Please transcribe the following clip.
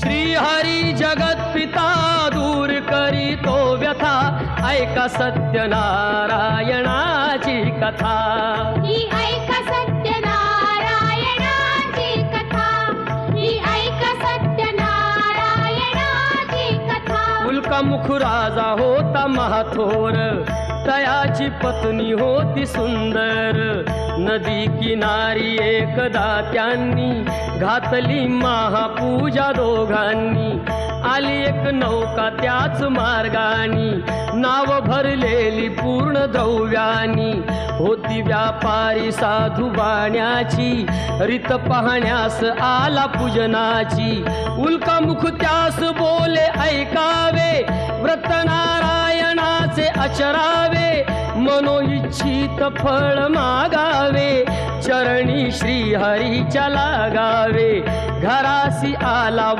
श्रीहरी जगत पिता दूर करी तो व्यथा ऐका सत्यनारायणाची कथा. कथा राजा होता महाथोर? तयाची पत्नी होती सुंदर. नदी किनारी एकदा त्यांनी घातली महापूजा दोघांनी. आली एक नौका त्याच मार्गानी. नाव भरलेली पूर्ण द्रव्यानी. होती व्यापारी साधू बाण्याची. रीत पाहण्यास आला पूजनाची. उल्कामुख त्यास नारायणाचे अचरावे मनोइच्छित फळ मागावे. चरणी श्रीहरीच्या लागावे. घरासी आला